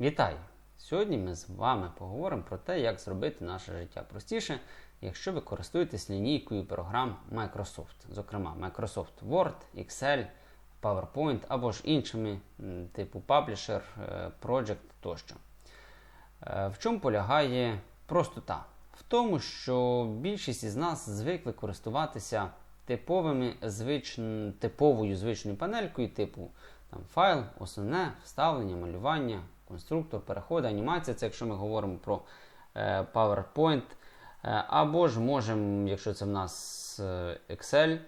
Вітаю! Сьогодні ми з вами поговоримо про те, як зробити наше життя простіше, якщо ви користуєтесь лінійкою програм Microsoft, зокрема Microsoft Word, Excel, PowerPoint або ж іншими типу Publisher, е, Project тощо. Е, В чому полягає простота? В тому, що більшість із нас звикли користуватися типовими звич... типовою звичною панелькою, типу там, файл, основне, вставлення, малювання, конструктор, переходи, анімація. Це якщо ми говоримо про е, PowerPoint. Е, або ж можемо, якщо це в нас е, Excel,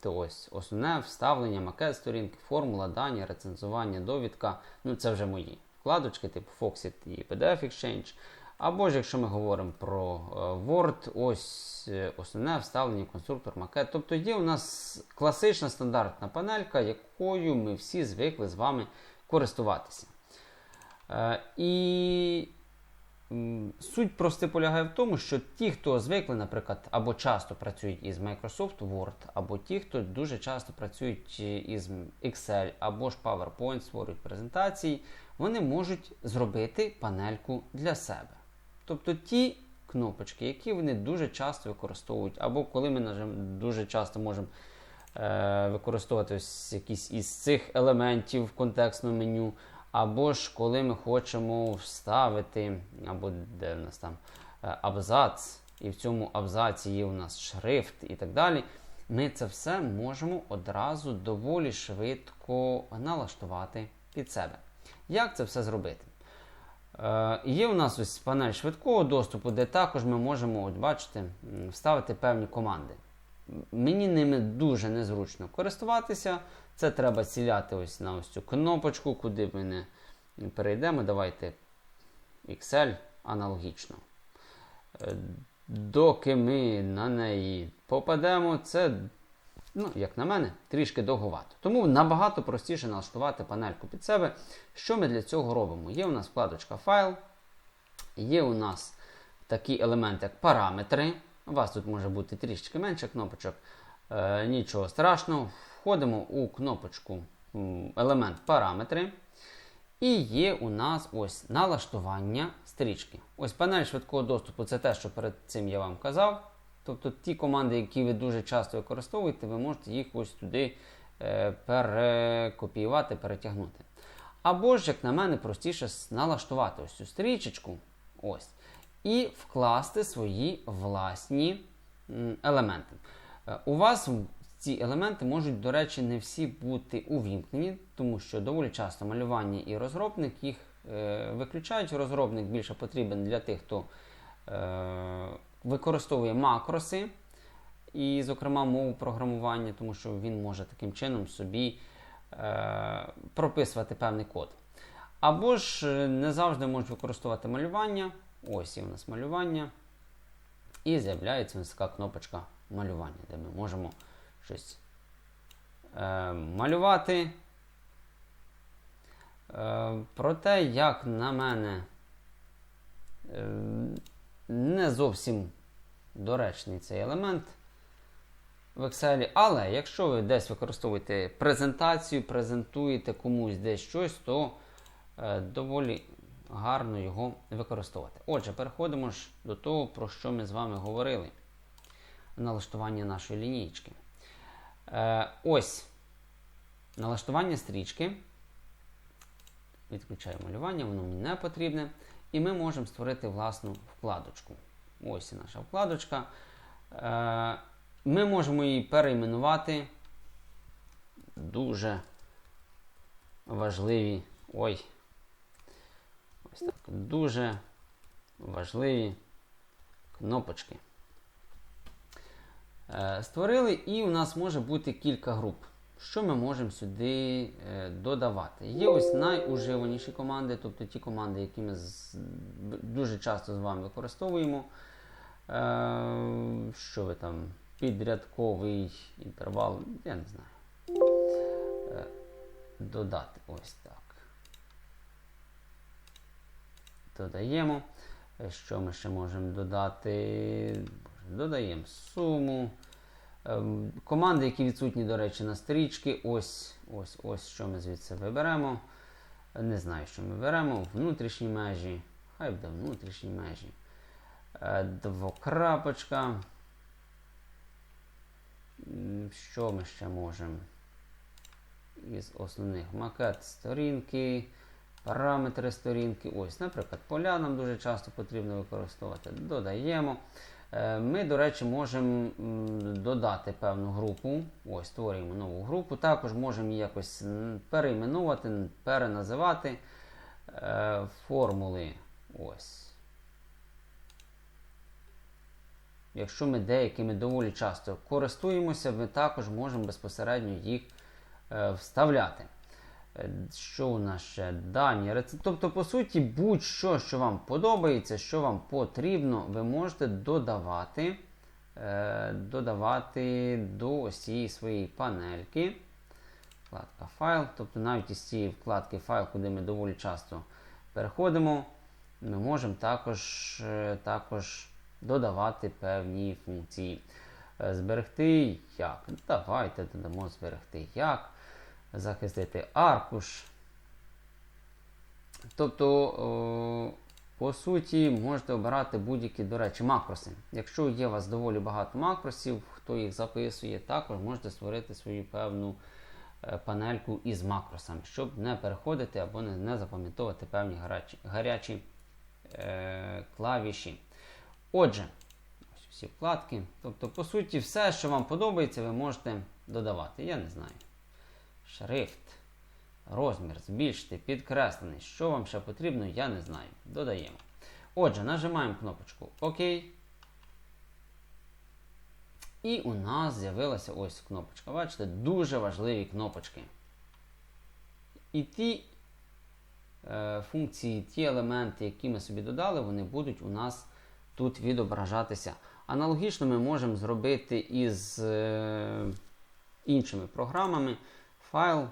то ось основне вставлення, макет сторінки, формула, дані, рецензування, довідка. Ну, це вже мої вкладочки, типу Foxit і PDF Exchange. Або ж якщо ми говоримо про Word, ось основне вставлення, конструктор, макет. Тобто є у нас класична стандартна панелька, якою ми всі звикли з вами користуватися. Е, І суть просто полягає в тому, що ті, хто звикли, наприклад, або часто працюють із Microsoft Word, або ті, хто дуже часто працюють із Excel, або ж PowerPoint, створюють презентації, вони можуть зробити панельку для себе. Тобто ті кнопочки, які вони дуже часто використовують, або коли ми дуже часто можемо е, використовувати ось якісь із цих елементів контекстного меню, або ж коли ми хочемо вставити, або де в нас там е, абзац, і в цьому абзаці є у нас шрифт і так далі. Ми це все можемо одразу доволі швидко налаштувати під себе. Як це все зробити? Е, Є у нас ось панель швидкого доступу, де також ми можемо, от бачите, вставити певні команди. Мені ними дуже незручно користуватися. Це треба ціляти ось на ось цю кнопочку, куди ми не перейдемо. Давайте Excel аналогічно. Е, Доки ми на неї попадемо, це, ну, як на мене, трішки довговато. Тому набагато простіше налаштувати панельку під себе. Що ми для цього робимо? Є у нас вкладочка файл, є у нас такий елемент, як параметри. У вас тут може бути трішки менше кнопочок. Е, нічого страшного. Входимо у кнопочку елемент параметри. І є у нас ось налаштування стрічки. Ось панель швидкого доступу це те, що перед цим я вам казав. Тобто ті команди, які ви дуже часто використовуєте, ви можете їх ось туди е, перекопіювати, перетягнути. Або ж, як на мене, простіше налаштувати ось цю стрічечку ось, і вкласти свої власні елементи. Е, У вас ці елементи можуть, до речі, не всі бути увімкнені, тому що доволі часто малювання і розробник їх е, виключають. Розробник більше потрібен для тих, хто е, використовує макроси, і, зокрема, мову програмування, тому що він може таким чином собі е, прописувати певний код. Або ж е, не завжди можуть використовувати малювання. Ось є у нас малювання. І з'являється така кнопочка малювання, де ми можемо щось е, малювати. Е, проте, як на мене, е, не зовсім доречний цей елемент в Excel. Але якщо ви десь використовуєте презентацію, презентуєте комусь десь щось, то е, доволі гарно його використовувати. Отже, переходимо ж до того, про що ми з вами говорили. Налаштування нашої лінійки. Е, ось налаштування стрічки. Відключаю малювання, воно мені не потрібне. І ми можемо створити власну вкладочку. Ось і наша вкладочка. Е, ми можемо її перейменувати. Дуже важливі. Ой. Ось так. Дуже важливі кнопочки. Е, Створили, і у нас може бути кілька груп. Що ми можемо сюди е, додавати? Є ось найуживаніші команди, тобто ті команди, які ми дуже часто з вами використовуємо. Е, Що ви там? Підрядковий інтервал, я не знаю. Додати ось так. Додаємо. Е, Що ми ще можемо додати? Додаємо суму. Ем, Команди, які відсутні, до речі, на стрічки. Ось, ось, ось, що ми звідси виберемо. Не знаю, що ми беремо. Внутрішні межі. Хай буде внутрішні межі. Е, Двокрапочка. Що ми ще можемо? Із основних макет сторінки, параметри сторінки. Ось, наприклад, поля нам дуже часто потрібно використовувати. Додаємо. Е, Ми, до речі, можемо додати певну групу. Ось, створюємо нову групу. Також можемо її якось перейменувати, переназивати е, формули. Ось. Якщо ми деякими доволі часто користуємося, ми також можемо безпосередньо їх е, вставляти. Що у нас ще? Дані рецепти. Тобто, по суті, будь-що, що вам подобається, що вам потрібно, ви можете додавати, е, додавати до ось цієї своєї панельки. Вкладка файл. Тобто навіть із цієї вкладки файл, куди ми доволі часто переходимо, ми можемо також, е, також додавати певні функції. Е, Зберегти як? Давайте додамо зберегти як. Захистити аркуш. Тобто, о, по суті, можете обирати будь-які, до речі, макроси. Якщо є у вас доволі багато макросів, хто їх записує, також можете створити свою певну е, панельку із макросами, щоб не переходити або не, не запам'ятовувати певні гарячі, гарячі е, клавіші. Отже, ось всі вкладки. Тобто, по суті, все, що вам подобається, ви можете додавати. Я не знаю. Шрифт, розмір, збільшити, підкреслений. Що вам ще потрібно, я не знаю. Додаємо. Отже, нажимаємо кнопочку ОК. І у нас з'явилася ось кнопочка. Бачите, дуже важливі кнопочки. І ті е, функції, ті елементи, які ми собі додали, вони будуть у нас тут відображатися. Аналогічно ми можемо зробити із е, іншими програмами. Файл.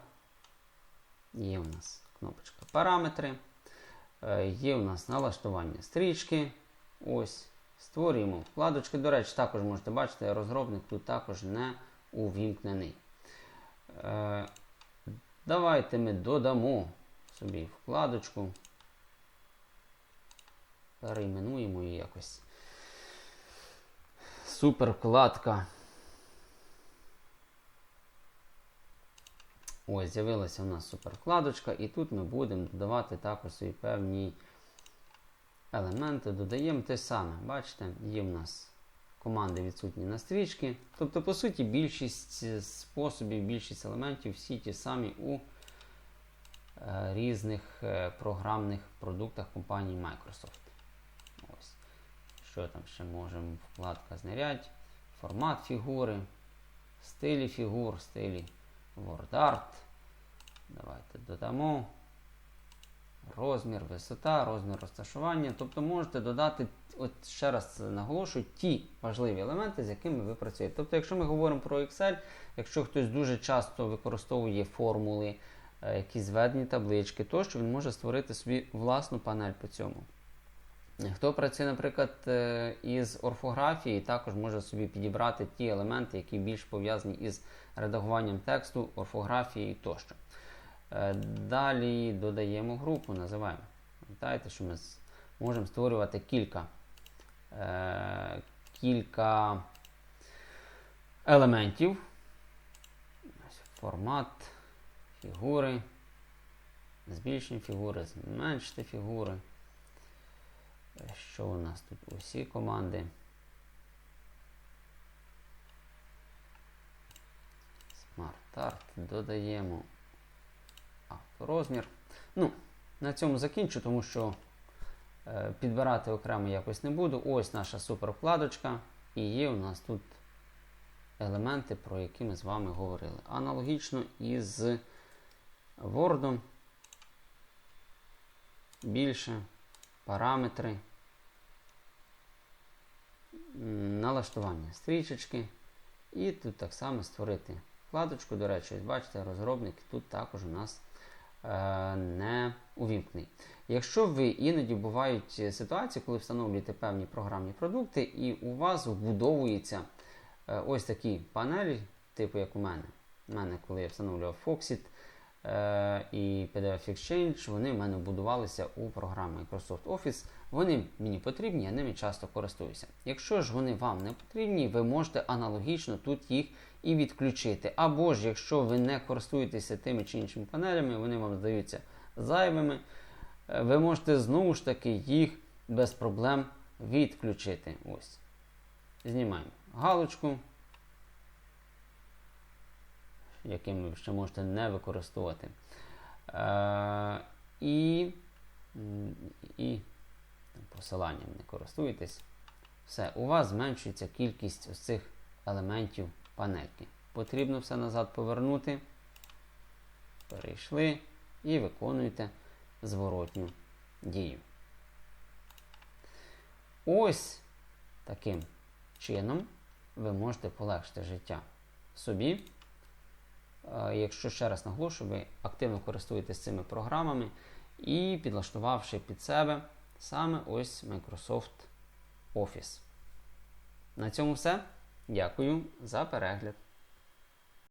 Є у нас кнопочка параметри. Е, Є у нас налаштування стрічки. Ось. Створюємо вкладочки. До речі, також можете бачити, розробник тут також не увімкнений. Е, Давайте ми додамо собі вкладочку. Перейменуємо її якось. Супер Ось, з'явилася у нас супервкладочка, і тут ми будемо додавати також свої певні елементи. Додаємо те саме. Бачите, є в нас команди відсутні на стрічки. Тобто, по суті, більшість способів, більшість елементів всі ті самі у е, різних е, програмних продуктах компанії Microsoft. Ось. Що там ще можемо? Вкладка знарядь, формат фігури, стилі фігур, стилі. WordArt. Давайте додамо розмір, висота, розмір розташування. Тобто можете додати, от ще раз наголошую, ті важливі елементи, з якими ви працюєте. Тобто, якщо ми говоримо про Excel, якщо хтось дуже часто використовує формули, е, якісь зведені таблички, тощо він може створити собі власну панель по цьому. Хто працює, наприклад, е, із орфографії, також може собі підібрати ті елементи, які більш пов'язані із редагуванням тексту, орфографії тощо. Е, Далі додаємо групу, називаємо. Пам'ятаєте, що ми можемо створювати кілька, е, кілька елементів. Формат, фігури, збільшення фігури, зменшити фігури. Що у нас тут? Усі команди. SmartArt додаємо авторозмір. Ну, на цьому закінчу, тому що е, підбирати окремо якось не буду. Ось наша супер вкладочка. І є у нас тут елементи, про які ми з вами говорили. Аналогічно із Word. Більше параметри, налаштування стрічечки. І тут так само створити вкладочку. До речі, ось бачите, розробник тут також у нас е, не увімкнений. Якщо ви іноді бувають ситуації, коли встановлюєте певні програмні продукти, і у вас вбудовується е, ось такі панелі, типу як у мене. У мене, коли я встановлював Foxit, е, і PDF Exchange, вони в мене будувалися у програмі Microsoft Office. Вони мені потрібні, я ними часто користуюся. Якщо ж вони вам не потрібні, ви можете аналогічно тут їх і відключити. Або ж, якщо ви не користуєтеся тими чи іншими панелями, вони вам здаються зайвими, е, ви можете знову ж таки їх без проблем відключити. Ось. Знімаємо галочку, яким ви ще можете не використовувати. Е, і, і посиланням не користуєтесь. Все, у вас зменшується кількість ось цих елементів панельки. Потрібно все назад повернути. Перейшли і виконуєте зворотню дію. Ось таким чином ви можете полегшити життя собі. Е, Якщо ще раз наголошую, ви активно користуєтесь цими програмами і підлаштувавши під себе саме ось Microsoft Office. На цьому все. Дякую за перегляд.